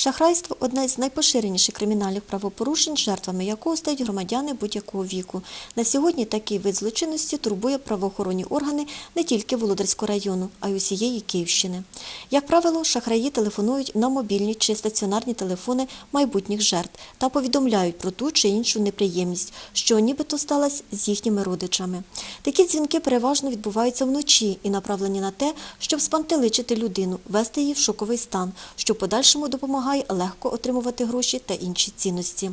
Шахрайство одне з найпоширеніших кримінальних правопорушень, жертвами якого стають громадяни будь-якого віку. На сьогодні такий вид злочинності турбує правоохоронні органи не тільки Володарського району, а й усієї Київщини. Як правило, шахраї телефонують на мобільні чи стаціонарні телефони майбутніх жертв та повідомляють про ту чи іншу неприємність, що нібито сталася з їхніми родичами. Такі дзвінки переважно відбуваються вночі і направлені на те, щоб спантеличити людину, вести її в шоковий стан, що подальшому допомагає легко отримувати гроші та інші цінності.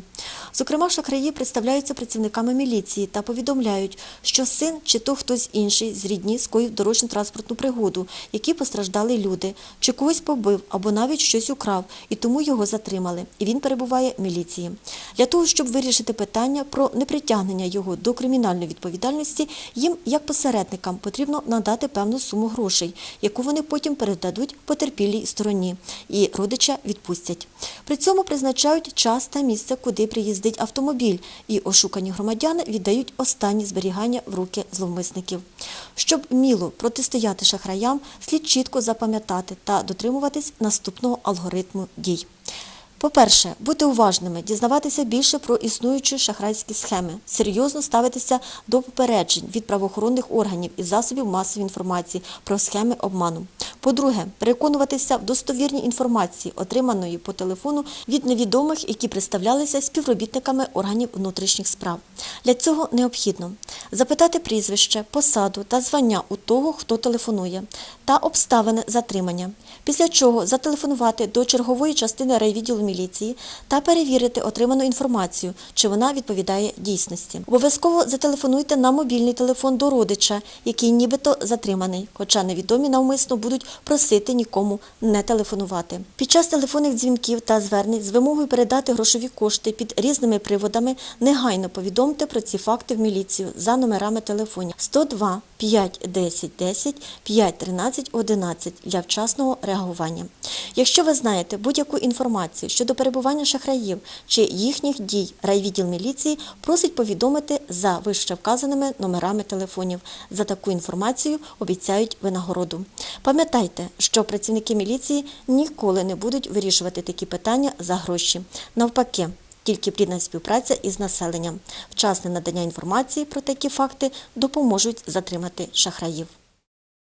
Зокрема, шахраї представляються працівниками міліції та повідомляють, що син чи то хтось інший з рідні скоїв дорожньо-транспортну пригоду, які постраждали люди, чи когось побив або навіть щось украв, і тому його затримали. І він перебуває в міліції. Для того, щоб вирішити питання про непритягнення його до кримінальної відповідальності, їм, як посередникам, потрібно надати певну суму грошей, яку вони потім передадуть потерпілій стороні, і родича відпустять. При цьому призначають час та місце, куди приїздить автомобіль, і ошукані громадяни віддають останні зберігання в руки зловмисників. Щоб міло протистояти шахраям, слід чітко запам'ятати та дотримуватись наступного алгоритму дій. По-перше, бути уважними, дізнаватися більше про існуючі шахрайські схеми, серйозно ставитися до попереджень від правоохоронних органів і засобів масової інформації про схеми обману. По-друге, переконуватися в достовірній інформації, отриманої по телефону від невідомих, які представлялися співробітниками органів внутрішніх справ. Для цього необхідно запитати прізвище, посаду та звання у того, хто телефонує, та обставини затримання. Після чого зателефонувати до чергової частини райвідділу міліції та перевірити отриману інформацію, чи вона відповідає дійсності. Обов'язково зателефонуйте на мобільний телефон до родича, який нібито затриманий, хоча невідомі навмисно будуть просити нікому не телефонувати. Під час телефонних дзвінків та звернень з вимогою передати грошові кошти під різними приводами негайно повідомте про ці факти в міліцію за номерами телефонів 102 5 10 10 5 13 11 для вчасного реагування. Якщо ви знаєте будь-яку інформацію щодо перебування шахраїв чи їхніх дій, райвідділ міліції просить повідомити за вище вказаними номерами телефонів. За таку інформацію обіцяють винагороду. Пам'ятайте, що працівники міліції ніколи не будуть вирішувати такі питання за гроші. Навпаки. Тільки плідна співпраця із населенням, вчасне надання інформації про такі факти допоможуть затримати шахраїв.